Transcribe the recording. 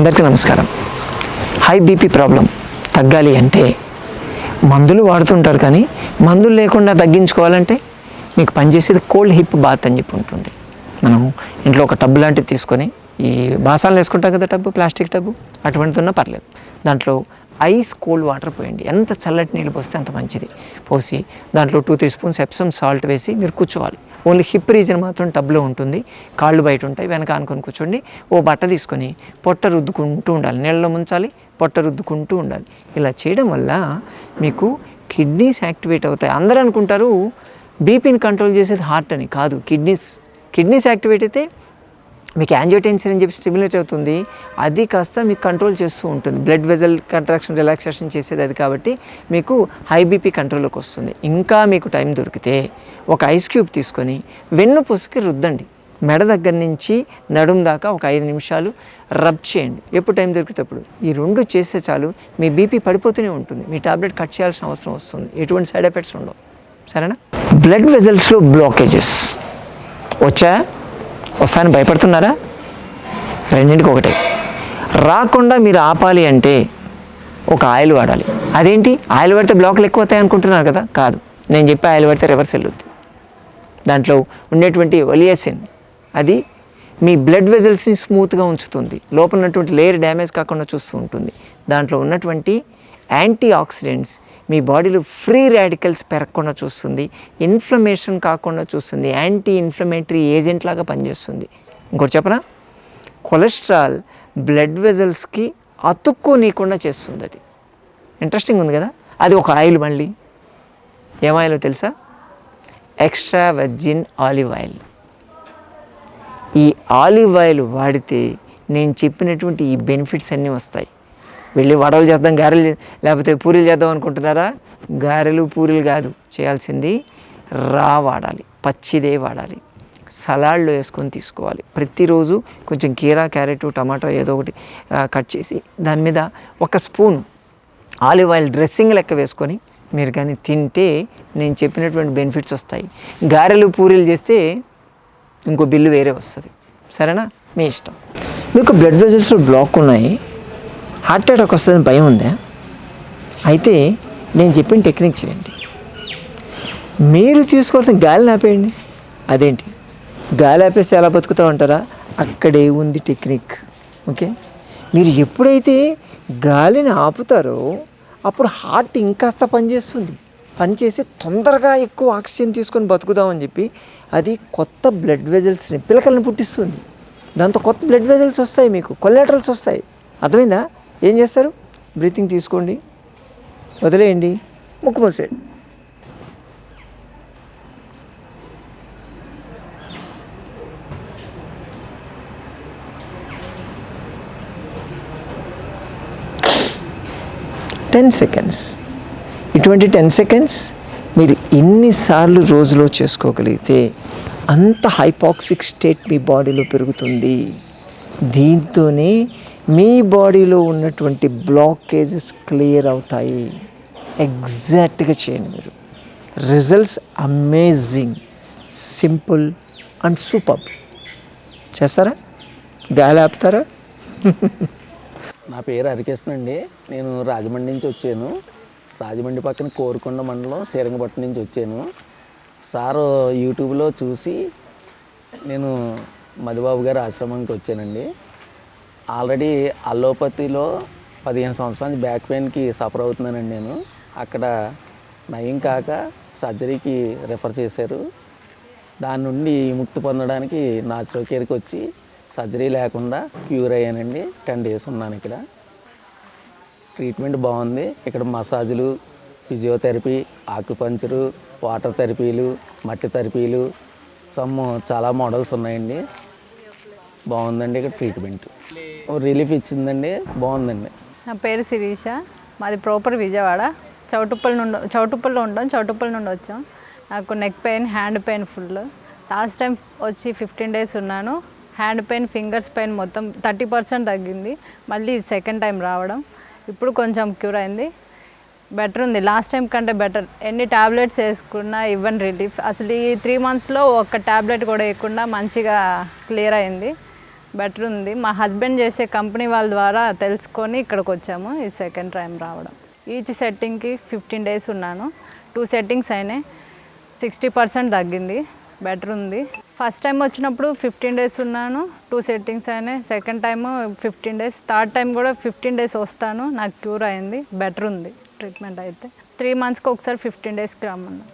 అందరికీ నమస్కారం. High BP problem తగ్గాలి అంటే మందులు వాడుతుంటారు కానీ మందులు లేకుండా తగ్గించుకోవాలంటే మీకు పనిచేసేది కోల్డ్ హిప్ బాత్ అని చెప్పి ఉంటుంది. మనం ఇంట్లో ఒక టబ్ లాంటిది తీసుకొని ఈ బాసాలు వేసుకుంటాం కదా టబ్బు ప్లాస్టిక్ టబ్బు అటువంటిది ఉన్నా పర్లేదు. దాంట్లో ఐస్ కోల్డ్ వాటర్ పోయండి. ఎంత చల్లటి నీళ్ళు పోస్తే అంత మంచిది. పోసి దాంట్లో two three spoons Epsom salt వేసి మీరు కూర్చోవాలి. ఓన్లీ హిప్ రీజన్ మాత్రం టబ్లో ఉంటుంది. కాళ్ళు బయట ఉంటాయి. వెనక అనుకొని కూర్చోండి. ఓ బట్ట తీసుకొని పొట్ట రుద్దుకుంటూ ఉండాలి. నీళ్ళలో ముంచాలి. పొట్ట రుద్దుకుంటూ ఉండాలి. ఇలా చేయడం వల్ల మీకు కిడ్నీస్ యాక్టివేట్ అవుతాయి. అందరూ అనుకుంటారు బీపీని కంట్రోల్ చేసేది హార్ట్ అని కాదు. కిడ్నీస్ కిడ్నీస్ యాక్టివేట్ అయితే మీకు యాంజియోటెన్షన్ అని చెప్పి స్టిమ్యులేట్ అవుతుంది. అది కాస్త మీకు కంట్రోల్ చేస్తూ ఉంటుంది. బ్లడ్ వెజల్ కంట్రాక్షన్ రిలాక్సేషన్ చేసేది అది కాబట్టి మీకు హై బీపీ కంట్రోల్లోకి వస్తుంది. ఇంకా మీకు టైం దొరికితే ఒక ఐస్ క్యూబ్ తీసుకొని వెన్నుపొసుకి రుద్దండి. మెడ దగ్గర నుంచి నడుం దాకా ఒక ఐదు నిమిషాలు రబ్ చేయండి. ఎప్పుడు టైం దొరికేటప్పుడు ఈ రెండు చేస్తే చాలు మీ బీపీ పడిపోతూనే ఉంటుంది. మీ టాబ్లెట్ కట్ చేయాల్సిన అవసరం వస్తుంది. ఎటువంటి సైడ్ ఎఫెక్ట్స్ ఉండవు. సరేనా? బ్లడ్ వెజల్స్లో బ్లాకేజెస్ వచ్చా? వస్తాను భయపడుతున్నారా? రెండింటికి ఒకటే రాకుండా మీరు ఆపాలి అంటే ఒక ఆయిల్ వాడాలి. అదేంటి? ఆయిల్ పడితే బ్లాక్లు ఎక్కువ అవుతాయి అనుకుంటున్నారు కదా? కాదు. నేను చెప్పే ఆయిల్ పడితే రివర్స్ వెళ్ళొద్దు. దాంట్లో ఉండేటువంటి ఒలియసిన్ అది మీ బ్లడ్ వెజల్స్ని స్మూత్గా ఉంచుతుంది. లోపల ఉన్నటువంటి లేయర్ డ్యామేజ్ కాకుండా చూస్తూ ఉంటుంది. దాంట్లో ఉన్నటువంటి యాంటీ ఆక్సిడెంట్స్ మీ బాడీలో ఫ్రీ రాడికల్స్ పెరగకుండా చూస్తుంది. ఇన్ఫ్లమేషన్ కాకుండా చూస్తుంది. యాంటీ ఇన్ఫ్లమేటరీ ఏజెంట్ లాగా పనిచేస్తుంది. ఇంకోటి చెప్పనా? కొలెస్ట్రాల్ బ్లడ్ వెజల్స్కి అతుక్కోనీయకుండా చేస్తుంది అది. ఇంట్రెస్టింగ్ ఉంది కదా? అది ఒక ఆయిల్ మళ్ళీ. ఏం ఆయిల్ తెలుసా? Extra virgin olive oil. ఈ ఆలివ్ ఆయిల్ వాడితే నేను చెప్పినటువంటి ఈ బెనిఫిట్స్ అన్నీ వస్తాయి. వెళ్ళి వడలు చేద్దాం గారెలు లేకపోతే పూరీలు చేద్దాం అనుకుంటున్నారా? గారెలు పూరీలు కాదు చేయాల్సింది రా వాడాలి పచ్చిదే వాడాలి. సలాడ్లో వేసుకొని తీసుకోవాలి. ప్రతిరోజు కొంచెం కీరా క్యారెట్ టమాటో ఏదో ఒకటి కట్ చేసి దాని మీద ఒక స్పూన్ ఆలివ్ ఆయిల్ డ్రెస్సింగ్ లెక్క వేసుకొని మీరు కానీ తింటే నేను చెప్పినటువంటి బెనిఫిట్స్ వస్తాయి. గారెలు పూరీలు చేస్తే ఇంకో బిల్లు వేరే వస్తుంది. సరేనా? మీ ఇష్టం. మీకు బ్లడ్ వెజల్స్లో బ్లాక్ ఉన్నాయి. హార్ట్ అటాక్ వస్తుందని భయం ఉందా? అయితే నేను చెప్పిన టెక్నిక్ చేయండి. మీరు తీసుకోవాల్సిన గాలిని ఆపేయండి అదేంటి? గాలి ఆపేస్తే ఎలా బతుకుతా ఉంటారా అక్కడే ఉంది టెక్నిక్. ఓకే? మీరు ఎప్పుడైతే గాలిని ఆపుతారో అప్పుడు హార్ట్ ఇంకాస్త పనిచేస్తుంది పనిచేసి తొందరగా ఎక్కువ ఆక్సిజన్ తీసుకొని బతుకుదామని చెప్పి అది కొత్త బ్లడ్ వెజల్స్ని పిలకలను పుట్టిస్తుంది. దాంతో కొత్త బ్లడ్ వెజల్స్ వస్తాయి మీకు. కొలెటరల్స్ వస్తాయి. అర్థమైందా? ఏం చేస్తారు? బ్రీతింగ్ తీసుకోండి. వదిలేయండి. ముక్కు మూసేయండి టెన్ సెకండ్స్ ఇటువంటి టెన్ సెకండ్స్ మీరు ఎన్నిసార్లు రోజులో చేసుకోగలిగితే అంత హైపాక్సిక్ స్టేట్ మీ బాడీలో పెరుగుతుంది. దీంతోనే మీ బాడీలో ఉన్నటువంటి బ్లాకేజెస్ క్లియర్ అవుతాయి. ఎగ్జాక్ట్గా చేయండి మీరు. Results amazing simple and super. చేస్తారా? గాలి ఆపుతారా? నా పేరు హరికృష్ణ అండి. నేను రాజమండ్రి నుంచి వచ్చాను. రాజమండ్రి పక్కన కోరుకొండ మండలం శ్రీరంగపట్నం నుంచి వచ్చాను. సారు యూట్యూబ్లో చూసి నేను మధుబాబు గారి ఆశ్రమానికి వచ్చానండి. ఆల్రెడీ అల్లోపతిలో పదిహేను సంవత్సరాల నుంచి బ్యాక్ పెయిన్కి సఫర్ అవుతున్నానండి నేను. అక్కడ నయం కాక సర్జరీకి రెఫర్ చేశారు. దాని నుండి ముక్తి పొందడానికి నాచురల్ కేర్కి వచ్చి సర్జరీ లేకుండా క్యూర్ అయ్యానండి. టెన్ డేస్ ఉన్నాను ఇక్కడ. ట్రీట్మెంట్ బాగుంది. ఇక్కడ మసాజులు ఫిజియోథెరపీ ఆకుపంచరు వాటర్ థెరపీలు మట్టి థెరపీలు సమ్ చాలా మోడల్స్ ఉన్నాయండి. బాగుందండి ఇక్కడ ట్రీట్మెంట్. రిలీఫ్ ఇచ్చిందండి. బాగుందండి. నా పేరు శిరీష. మాది ప్రాపర్ విజయవాడ. చౌటుప్పల్ నుండి చౌటుప్పల్లో ఉంటాం చౌటుప్పల్ నుండి వచ్చాం. నాకు neck pain hand pain full last time వచ్చి ఫిఫ్టీన్ డేస్ ఉన్నాను. హ్యాండ్ పెయిన్ ఫింగర్స్ పెయిన్ మొత్తం థర్టీ పర్సెంట్ తగ్గింది. మళ్ళీ సెకండ్ టైం రావడం. ఇప్పుడు కొంచెం క్యూర్ అయింది. బెటర్ ఉంది. లాస్ట్ టైం కంటే బెటర్ ఎన్ని టాబ్లెట్స్ వేసుకున్నా ఇవ్వని రిలీఫ్ అసలు ఈ త్రీ మంత్స్లో ఒక్క టాబ్లెట్ కూడా వేయకుండా మంచిగా క్లియర్ అయింది. బెటర్ ఉంది. మా హస్బెండ్ చేసే కంపెనీ వాళ్ళ ద్వారా తెలుసుకొని ఇక్కడికి వచ్చాము ఈ సెకండ్ టైం రావడం. ఈచ్ సెట్టింగ్కి ఫిఫ్టీన్ డేస్ ఉన్నాను. టూ సెట్టింగ్స్ అయినాయి. సిక్స్టీ పర్సెంట్ తగ్గింది. బెటర్ ఉంది. ఫస్ట్ టైం వచ్చినప్పుడు ఫిఫ్టీన్ డేస్ ఉన్నాను. టూ సెట్టింగ్స్ అయినాయి. Second time fifteen days. Third time కూడా ఫిఫ్టీన్ డేస్ వస్తాను. నాకు క్యూర్ అయింది. బెటర్ ఉంది ట్రీట్మెంట్ అయితే. త్రీ మంత్స్కి ఒకసారి ఫిఫ్టీన్ డేస్కి రమ్మన్నా